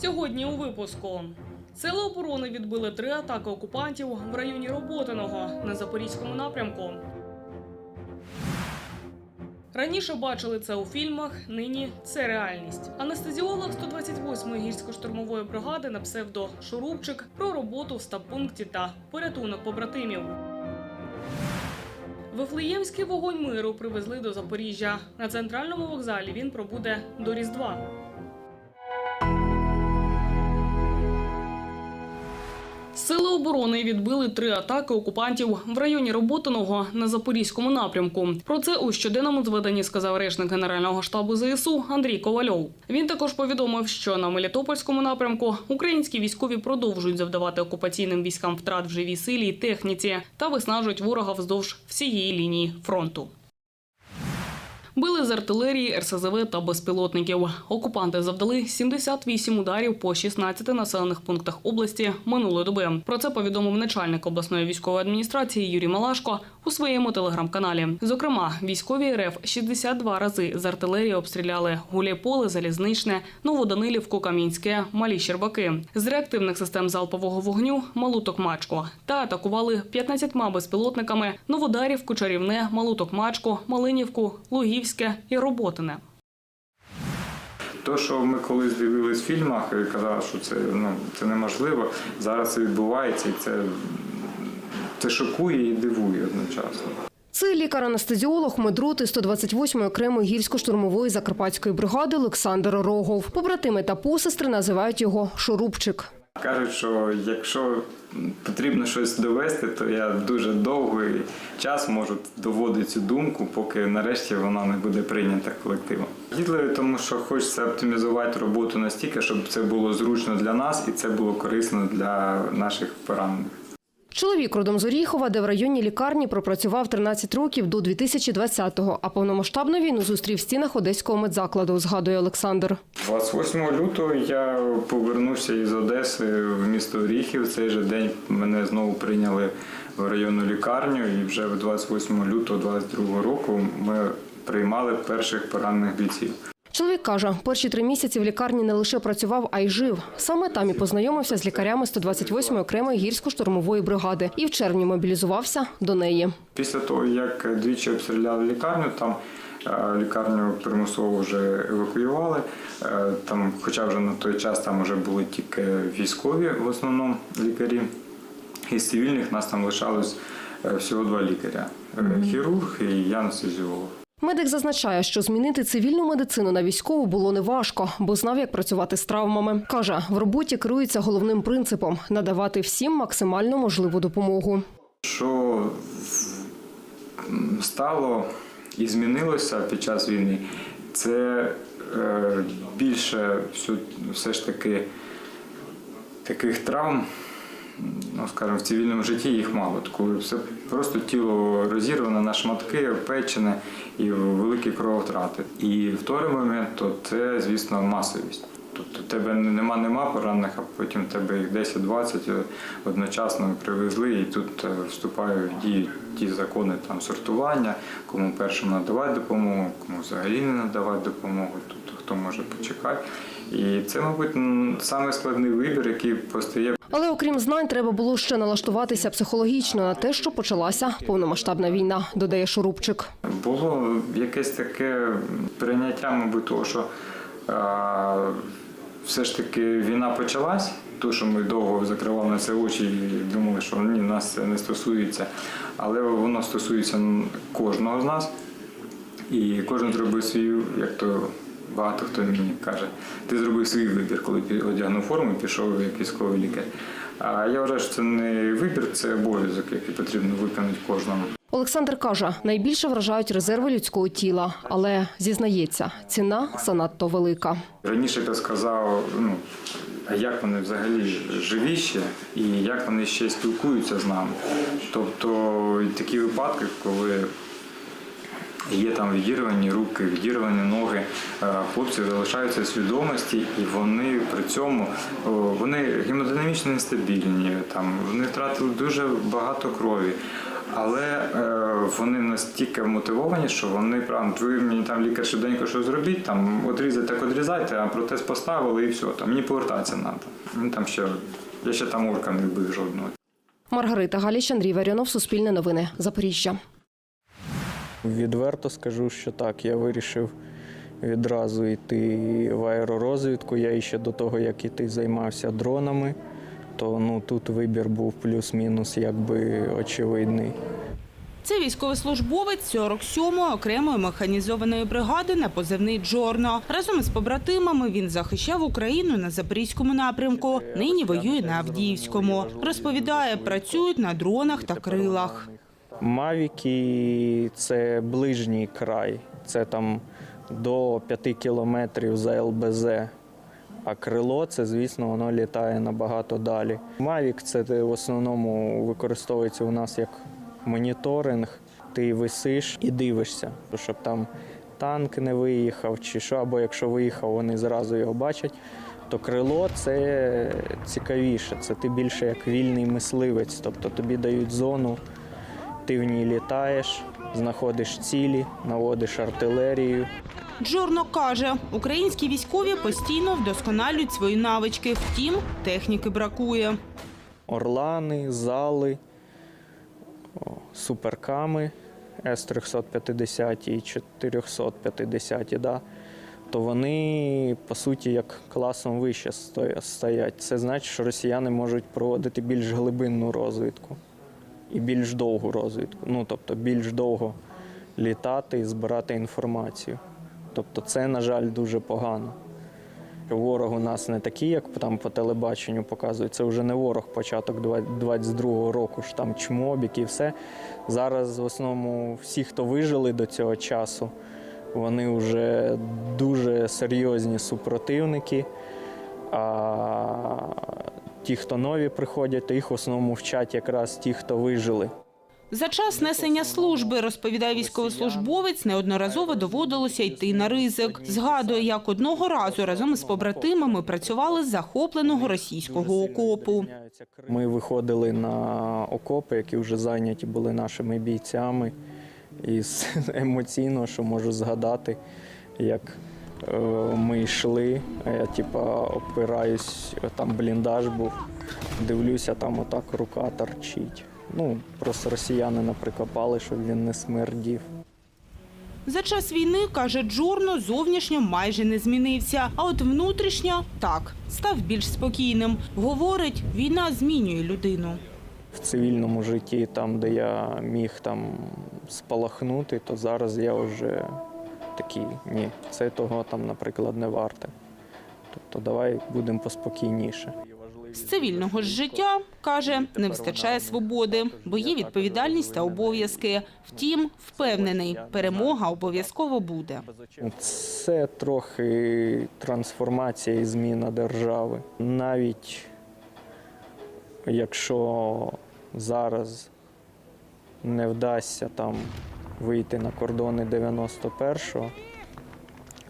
Сьогодні у випуску. Сили оборони відбили три атаки окупантів в районі Роботиного на Запорізькому напрямку. Раніше бачили це у фільмах, нині це реальність. Анестезіолог 128-ї гірсько-штурмової бригади на псевдо Шурупчик про роботу в стаб-пункті та порятунок побратимів. Вифлеємський вогонь миру привезли до Запоріжжя. На центральному вокзалі він пробуде до Різдва. Сили оборони відбили три атаки окупантів в районі Роботиного на запорізькому напрямку. Про це у щоденному зведенні сказав речник Генерального штабу ЗСУ Андрій Ковальов. Він також повідомив, що на Мелітопольському напрямку українські військові продовжують завдавати окупаційним військам втрат в живій силі і техніці та виснажують ворога вздовж всієї лінії фронту. Били з артилерії, РСЗВ та безпілотників. Окупанти завдали 78 ударів по 16 населених пунктах області минулої доби. Про це повідомив начальник обласної військової адміністрації Юрій Малашко у своєму телеграм-каналі. Зокрема, військові РФ 62 рази з артилерії обстріляли Гуляйполе, Залізничне, Новоданилівку, Камінське, Малі Щербаки. З реактивних систем залпового вогню Малу Токмачку та атакували 15 безпілотниками Новодарівку, Чарівне, Малу Токмачку, Малинівку, Лугівське і Роботине. То, що ми колись дивились в фільмах і казали, що це, ну, це неможливо, зараз це відбувається і це, це шокує і дивує одночасно. Це лікар-анестезіолог медроти 128-ї окремої гірсько-штурмової закарпатської бригади Олександр Рогов. Побратими та посестри називають його Шурупчик. Кажуть, що якщо потрібно щось довести, то я дуже довгий час можу доводити цю думку, поки нарешті вона не буде прийнята колективом. Їдливі, тому що хочеться оптимізувати роботу настільки, щоб це було зручно для нас і це було корисно для наших поранених. Чоловік родом з Оріхова, де в районній лікарні пропрацював 13 років до 2020-го, а повномасштабну війну зустрів в стінах одеського медзакладу, згадує Олександр. 28 лютого я повернувся із Одеси в місто Оріхів. Цей же день мене знову прийняли в районну лікарню, і вже 28 лютого 22 року ми приймали перших поранених бійців. Чоловік каже, перші три місяці в лікарні не лише працював, а й жив. Саме там і познайомився з лікарями 128-ї окремої гірсько-штурмової бригади і в червні мобілізувався до неї. Після того, як двічі обстріляли лікарню, там е, лікарню примусово вже евакуювали. Е, Там, хоча вже на той час там вже були тільки військові, в основному лікарі. Із цивільних нас там лишалось е, всього два лікаря: хірург і я анестезіолог. Медик зазначає, що змінити цивільну медицину на військову було неважко, бо знав, як працювати з травмами. Каже, в роботі керується головним принципом надавати всім максимально можливу допомогу. Що стало і змінилося під час війни, це е, більше все, все ж таки таких травм, ну скажімо, в цивільному житті їх мало. Коли все просто тіло розірване на шматки, опечене і великі крововтрати. І вторий момент то це, звісно, масовість. Тобто тебе нема нема поранених, а потім тебе їх 10-20 одночасно привезли, і тут е, вступають в дію ті закони там сортування, кому першому надавати допомогу, кому взагалі не надавати допомогу, тобто хто може почекати. І це, мабуть, м, самий складний вибір, який постає Але окрім знань, треба було ще налаштуватися психологічно на те, що почалася повномасштабна війна, додає Шурупчик. Було якесь таке прийняття, мабуть, того, що е, все ж таки війна почалась, то, що ми довго закривали на це очі і думали, що ні, нас це не стосується, але воно стосується кожного з нас. І кожен зробив свій, як то багато хто мені каже, ти зробив свій вибір, коли одягнув форму і пішов як військовий лікар. А я вважаю, що це не вибір, це обов'язок, який потрібно виконати кожному. Олександр каже, найбільше вражають резерви людського тіла, але зізнається, ціна занадто велика. Раніше ти сказав, ну, а як вони взагалі живі ще і як вони ще спілкуються з нами. Тобто такі випадки, коли є там відірвані руки, відірвані ноги, е, хлопці залишаються в свідомості, і вони при цьому вони гемодинамічно нестабільні, там вони втратили дуже багато крові. Але е, вони настільки мотивовані, що вони прям ви мені там лікар швиденько що зробіть, там одрізати, так одрізайте, а протез поставили і все. Там мені повертатися треба. Мені там ще я ще там орка не вбив жодного. Маргарита Галіч, Андрій Варіонов, Суспільне новини, Запоріжжя. Відверто скажу, що так, я вирішив відразу йти в аеророзвідку. Я ще до того, як іти займався дронами, то ну, тут вибір був плюс-мінус якби очевидний. Це військовослужбовець 47-ї окремої механізованої бригади на позивний Джорно. Разом із побратимами він захищав Україну на запорізькому напрямку. Нині воює на Авдіївському. Розповідає, працюють на дронах та крилах. Мавіки це ближній край, це там до 5 кілометрів за ЛБЗ. А крило це, звісно, воно літає набагато далі. Мавік це в основному використовується у нас як моніторинг. Ти висиш і дивишся, щоб там танк не виїхав, чи що, або якщо виїхав, вони зразу його бачать. То крило це цікавіше, це ти більше як вільний мисливець, тобто тобі дають зону, ти в ній літаєш, знаходиш цілі, наводиш артилерію. Джорно каже, українські військові постійно вдосконалюють свої навички. Втім, техніки бракує. Орлани, зали, суперками С-350 і 450, да, то вони, по суті, як класом вище стоять. Це значить, що росіяни можуть проводити більш глибинну розвідку і більш довгу розвідку. Ну, тобто більш довго літати і збирати інформацію. Тобто це, на жаль, дуже погано. Ворог у нас не такий, як там по телебаченню показують. Це вже не ворог початок 22-го року, ж там чмобік і все. Зараз в основному всі, хто вижили до цього часу, вони вже дуже серйозні супротивники. Ті, хто нові приходять, то їх в основному вчать якраз ті, хто вижили. За час несення служби, розповідає військовослужбовець, неодноразово доводилося йти на ризик. Згадує, як одного разу разом із побратимами працювали з захопленого російського окопу. Ми виходили на окопи, які вже зайняті були нашими бійцями. І емоційно, що можу згадати, як ми йшли, а я типа опираюсь, там бліндаж був, дивлюся, там отак рука торчить. Ну, просто росіяни наприкопали, щоб він не смердів. За час війни, каже Джорно, зовнішньо майже не змінився. А от внутрішньо так, став більш спокійним. Говорить, війна змінює людину. В цивільному житті, там, де я міг там спалахнути, то зараз я вже такий, ні, це того там, наприклад, не варте. Тобто давай будемо поспокійніше. З цивільного ж життя, каже, не вистачає свободи, бо є відповідальність та обов'язки. Втім, впевнений, перемога обов'язково буде. Це трохи трансформація і зміна держави. Навіть якщо зараз не вдасться там вийти на кордони 91-го,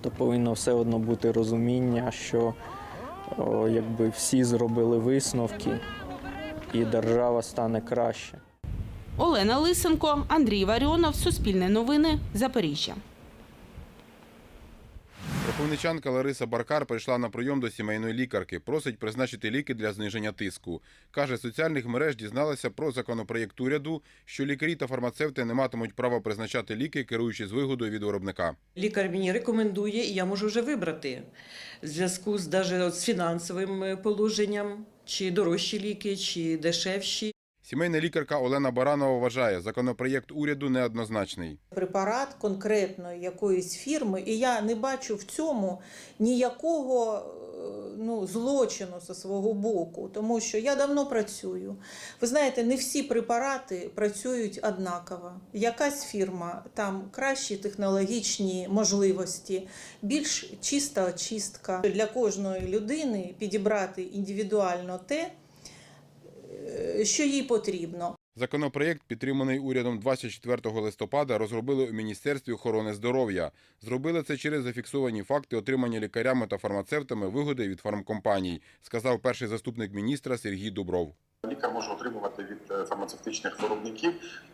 то повинно все одно бути розуміння, що о, якби всі зробили висновки, і держава стане краще. Олена Лисенко, Андрій Варіонов, Суспільне новини, Запоріжжя. Кропивничанка Лариса Баркар прийшла на прийом до сімейної лікарки. Просить призначити ліки для зниження тиску. Каже, соціальних мереж дізналася про законопроєкт уряду, що лікарі та фармацевти не матимуть права призначати ліки, керуючись вигодою від виробника. Лікар мені рекомендує, і я можу вже вибрати в зв'язку з з фінансовим е, положенням, чи дорожчі ліки, чи дешевші. Сімейна лікарка Олена Баранова вважає, законопроєкт уряду неоднозначний. препарат конкретної якоїсь фірми, і я не бачу в цьому ніякого е, ну, злочину зі свого боку, тому що я давно працюю. Ви знаєте, не всі препарати працюють однаково. Якась фірма там кращі технологічні можливості, більш чиста очистка для кожної людини підібрати індивідуально те, що їй потрібно. Законопроєкт, підтриманий урядом 24 листопада, розробили у Міністерстві охорони здоров'я. Зробили це через зафіксовані факти отримання лікарями та фармацевтами вигоди від фармкомпаній, сказав перший заступник міністра Сергій Дубров. Лікар може отримувати від е, фармацевтичних виробників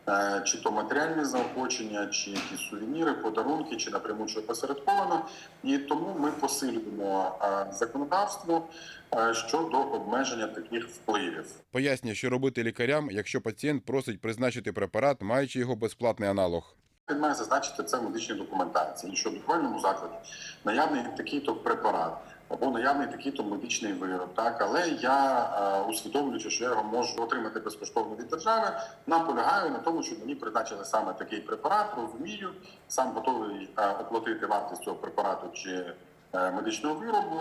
е, чи то матеріальні заохочення, чи якісь сувеніри, подарунки, чи напряму чи опосередковано. І тому ми посилюємо е, законодавство щодо обмеження таких впливів. Пояснює, що робити лікарям, якщо пацієнт просить призначити препарат, маючи його безплатний аналог. Він має зазначити це в медичній документації, що в лікувальному закладі наявний такий-то препарат або наявний такий-то медичний вироб. Так, але я е, усвідомлюючи, що я його можу отримати безкоштовно від держави, наполягаю на тому, щоб мені призначили саме такий препарат. Розумію, сам готовий е, оплатити вартість цього препарату чи е, медичного виробу.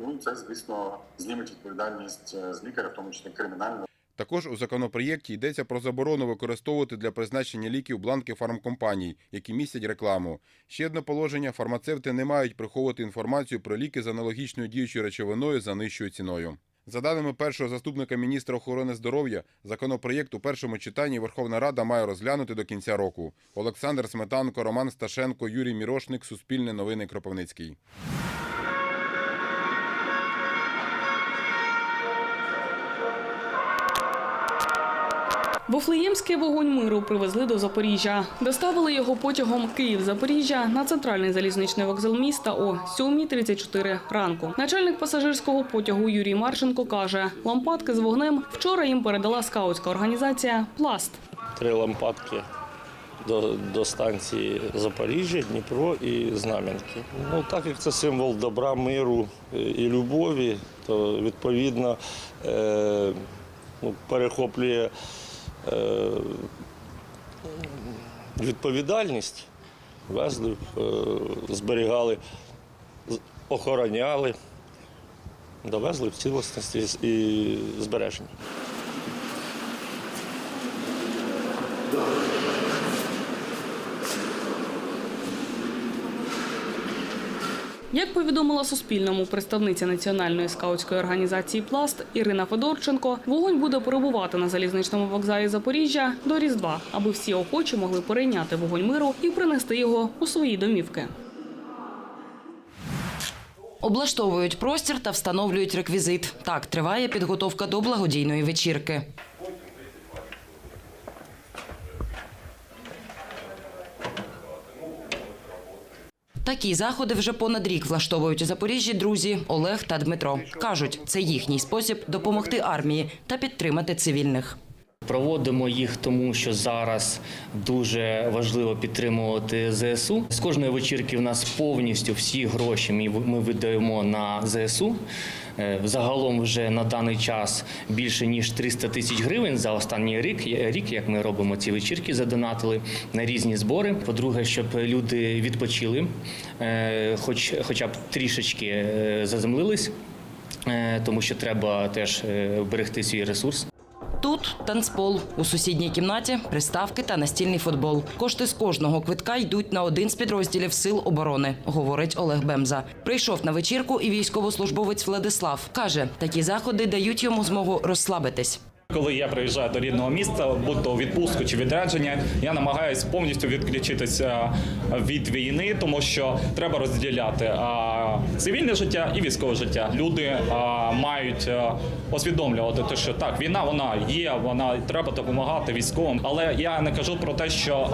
Ну і це звісно зніметь відповідальність з лікаря, в тому числі кримінальну. Також у законопроєкті йдеться про заборону використовувати для призначення ліків бланки фармкомпаній, які містять рекламу. Ще одне положення: фармацевти не мають приховувати інформацію про ліки з аналогічною діючою речовиною за нижчою ціною. За даними першого заступника міністра охорони здоров'я, законопроєкт у першому читанні Верховна Рада має розглянути до кінця року. Олександр Сметанко, Роман Сташенко, Юрій Мірошник, Суспільне новини Кропивницький. Вифлеємський вогонь миру привезли до Запоріжжя. Доставили його потягом Київ-Запоріжжя на центральний залізничний вокзал міста о 7.34 ранку. Начальник пасажирського потягу Юрій Марченко каже, лампадки з вогнем вчора їм передала скаутська організація Пласт. три лампадки до, до станції Запоріжжя, Дніпро і Знам'янки. Ну, так як це символ добра, миру е, і любові, то відповідно е, ну, перехоплює відповідальність. Везли, е, зберігали, охороняли, довезли в цілісності і збереженні. Як повідомила Суспільному представниця національної скаутської організації Пласт Ірина Федорченко, вогонь буде перебувати на залізничному вокзалі Запоріжжя до Різдва, аби всі охочі могли перейняти вогонь миру і принести його у свої домівки. Облаштовують простір та встановлюють реквізит. Так триває підготовка до благодійної вечірки. Такі заходи вже понад рік влаштовують у Запоріжжі друзі Олег та Дмитро. Кажуть, це їхній спосіб допомогти армії та підтримати цивільних. Проводимо їх тому, що зараз дуже важливо підтримувати ЗСУ. З кожної вечірки в нас повністю всі гроші ми видаємо на ЗСУ. Е, Загалом вже на даний час більше ніж 300 тисяч гривень за останній рік, рік, як ми робимо ці вечірки, задонатили на різні збори. По-друге, щоб люди відпочили, е, хоч, хоча б трішечки е, заземлились, тому що треба теж берегти свій ресурс. Тут танцпол. У сусідній кімнаті приставки та настільний футбол. Кошти з кожного квитка йдуть на один з підрозділів сил оборони, говорить Олег Бемза. Прийшов на вечірку і військовослужбовець Владислав. Каже, такі заходи дають йому змогу розслабитись. Коли я приїжджаю до рідного міста, будь то відпустку чи відрядження, я намагаюся повністю відключитися від війни, тому що треба розділяти цивільне життя і військове життя. Люди мають а, усвідомлювати те, що так, війна вона є, вона треба допомагати військовим. Але я не кажу про те, що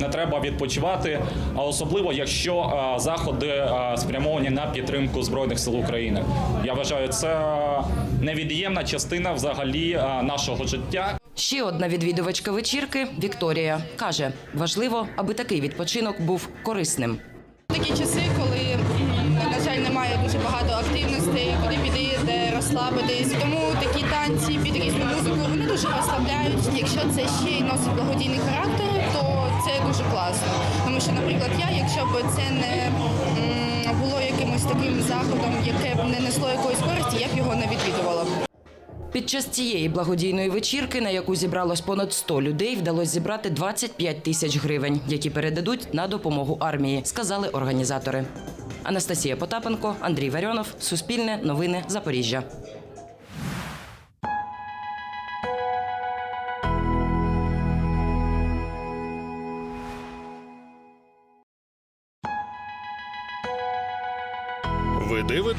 не треба відпочивати, а особливо якщо заходи спрямовані на підтримку збройних сил України. Я вважаю, це невід'ємна частина взагалі нашого життя. Ще одна відвідувачка вечірки Вікторія каже: важливо, аби такий відпочинок був корисним. Такі часи, коли на жаль немає дуже багато активностей, куди піти, де розслабитись. Тому такі танці під різну музику вони дуже розслабляють. Якщо це ще й носить благодійний характер, то це дуже класно. Тому що, наприклад, я, якщо б це не було якимось таким заходом, яке б не несло якоїсь користі, я б його не відвідувала. Під час цієї благодійної вечірки, на яку зібралось понад 100 людей, вдалося зібрати 25 тисяч гривень, які передадуть на допомогу армії, сказали організатори. Анастасія Потапенко, Андрій Варіонов, Суспільне, Новини, Запоріжжя.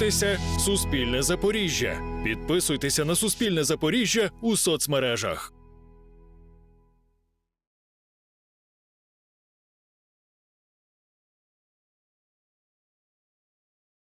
Ви дивитеся Суспільне Запоріжжя. Підписуйтеся на Суспільне Запоріжжя у соцмережах.